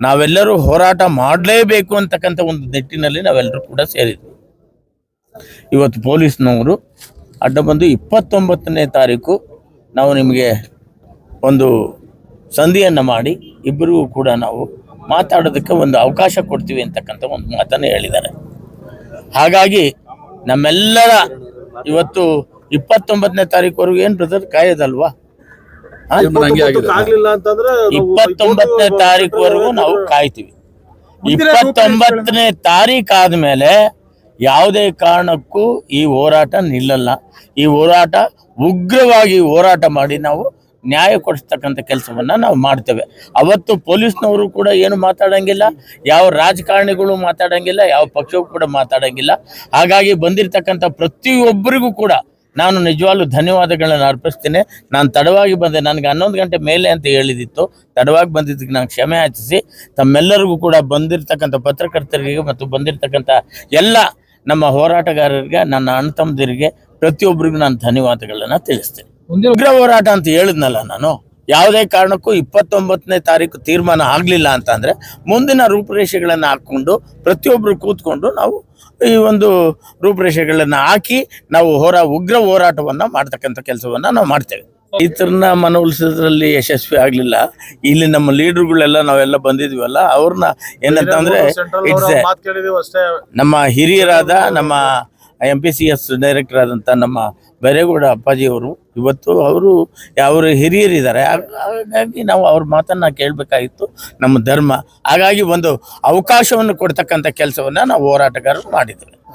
ನಾವೆಲ್ಲರೂ ಹೋರಾಟ ಮಾಡಲೇಬೇಕು ಅಂತಕ್ಕಂಥ ಒಂದು ನಿಟ್ಟಿನಲ್ಲಿ ನಾವೆಲ್ಲರೂ ಕೂಡ ಸೇರಿದ್ವಿ ಇವತ್ತು ಪೊಲೀಸ್ನವರು ಅಡ್ಡ ಬಂದು ಇಪ್ಪತ್ತೊಂಬತ್ತನೇ ತಾರೀಕು ನಾವು ನಿಮಗೆ ಒಂದು ಸಂಧಿಯನ್ನು ಮಾಡಿ ಇಬ್ಬರಿಗೂ ಕೂಡ ನಾವು ಮಾತಾಡೋದಕ್ಕೆ ಒಂದು ಅವಕಾಶ ಕೊಡ್ತೀವಿ ಅಂತಕ್ಕಂಥ ಒಂದು ಮಾತನ್ನು ಹೇಳಿದ್ದಾರೆ ಹಾಗಾಗಿ ನಮ್ಮೆಲ್ಲರ ಇವತ್ತು ಇಪ್ಪತ್ತೊಂಬತ್ತನೇ ತಾರೀಕುವರೆಗೂ ಏನು ಬ್ರದರ್ ಕಾಯೋದಲ್ವಾ? ಆಗ್ಲಿಲ್ಲ ಅಂತಂದ್ರೆ ನಾವು ಇಪ್ಪತ್ತೊಂಬತ್ತನೇ ತಾರೀಕುವರೆಗೂ ನಾವು ಕಾಯ್ತೀವಿ. ಇಪ್ಪತ್ತೊಂಬತ್ತನೇ ತಾರೀಕು ಆದ್ಮೇಲೆ ಯಾವುದೇ ಕಾರಣಕ್ಕೂ ಈ ಹೋರಾಟ ನಿಲ್ಲಲ್ಲ. ಈ ಹೋರಾಟ ಉಗ್ರವಾಗಿ ಹೋರಾಟ ಮಾಡಿ ನಾವು ನ್ಯಾಯ ಕೊಡಿಸ್ತಕ್ಕಂಥ ಕೆಲಸವನ್ನು ನಾವು ಮಾಡ್ತೇವೆ. ಅವತ್ತು ಪೊಲೀಸ್ನವರು ಕೂಡ ಏನು ಮಾತಾಡಂಗಿಲ್ಲ ಯಾವ ರಾಜಕಾರಣಿಗಳು ಮಾತಾಡಂಗಿಲ್ಲ ಯಾವ ಪಕ್ಷವೂ ಕೂಡ ಮಾತಾಡಂಗಿಲ್ಲ. ಹಾಗಾಗಿ ಬಂದಿರತಕ್ಕಂಥ ಪ್ರತಿಯೊಬ್ಬರಿಗೂ ಕೂಡ ನಾನು ನಿಜವಾಗ್ಲೂ ಧನ್ಯವಾದಗಳನ್ನು ಅರ್ಪಿಸ್ತೇನೆ. ನಾನು ತಡವಾಗಿ ಬಂದೆ ನನಗೆ ಹನ್ನೊಂದು ಗಂಟೆ ಮೇಲೆ ಅಂತ ಹೇಳಿದಿತ್ತು. ತಡವಾಗಿ ಬಂದಿದ್ದಕ್ಕೆ ನಾನು ಕ್ಷಮೆ ಯಾಚಿಸಿ ತಮ್ಮೆಲ್ಲರಿಗೂ ಕೂಡ ಬಂದಿರತಕ್ಕಂಥ ಪತ್ರಕರ್ತರಿಗೆ ಮತ್ತು ಬಂದಿರತಕ್ಕಂಥ ಎಲ್ಲ ನಮ್ಮ ಹೋರಾಟಗಾರರಿಗೆ ನನ್ನ ಅಣ್ಣ ತಮ್ಮದಿರಿಗೆ ಪ್ರತಿಯೊಬ್ಬರಿಗೂ ನಾನು ಧನ್ಯವಾದಗಳನ್ನು ತಿಳಿಸ್ತೇನೆ. ಉಗ್ರ ಹೋರಾಟ ಅಂತ ಹೇಳಿದ್ನಲ್ಲ ನಾನು. ಯಾವುದೇ ಕಾರಣಕ್ಕೂ ಇಪ್ಪತ್ತೊಂಬತ್ತನೇ ತಾರೀಕು ತೀರ್ಮಾನ ಆಗಲಿಲ್ಲ ಅಂತಂದರೆ ಮುಂದಿನ ರೂಪುರೇಷೆಗಳನ್ನು ಹಾಕ್ಕೊಂಡು ಪ್ರತಿಯೊಬ್ಬರು ಕೂತ್ಕೊಂಡು ನಾವು ಈ ಒಂದು ರೂಪುರೇಷೆಗಳನ್ನು ಹಾಕಿ ನಾವು ಹೋರ ಉಗ್ರ ಹೋರಾಟವನ್ನು ಮಾಡ್ತಕ್ಕಂಥ ಕೆಲಸವನ್ನು ನಾವು ಮಾಡ್ತೇವೆ. ರೈತರನ್ನ ಮನವೊಲಿಸೋದ್ರಲ್ಲಿ ಯಶಸ್ವಿ ಆಗಲಿಲ್ಲ. ಇಲ್ಲಿ ನಮ್ಮ ಲೀಡರ್ಗಳೆಲ್ಲ ನಾವೆಲ್ಲ ಬಂದಿದ್ವಲ್ಲ ಅವ್ರನ್ನ ಏನಂತಂದ್ರೆ ನಮ್ಮ ಹಿರಿಯರಾದ ನಮ್ಮ M P C S director ಆದಂಥ ನಮ್ಮ ಬೈರೇಗೌಡ ಅಪ್ಪಾಜಿಯವರು ಇವತ್ತು ಅವರು ಅವರು ಹಿರಿಯರಿದ್ದಾರೆ. ಹಾಗ್- ಹಾಗಾಗಿ ನಾವು ಅವ್ರ ಮಾತನ್ನು ಕೇಳಬೇಕಾಗಿತ್ತು ನಮ್ಮ ಧರ್ಮ. ಹಾಗಾಗಿ ಒಂದು ಅವಕಾಶವನ್ನು ಕೊಡ್ತಕ್ಕಂಥ ಕೆಲಸವನ್ನು ನಾವು ಹೋರಾಟಗಾರರು ಮಾಡಿದ್ದೇವೆ.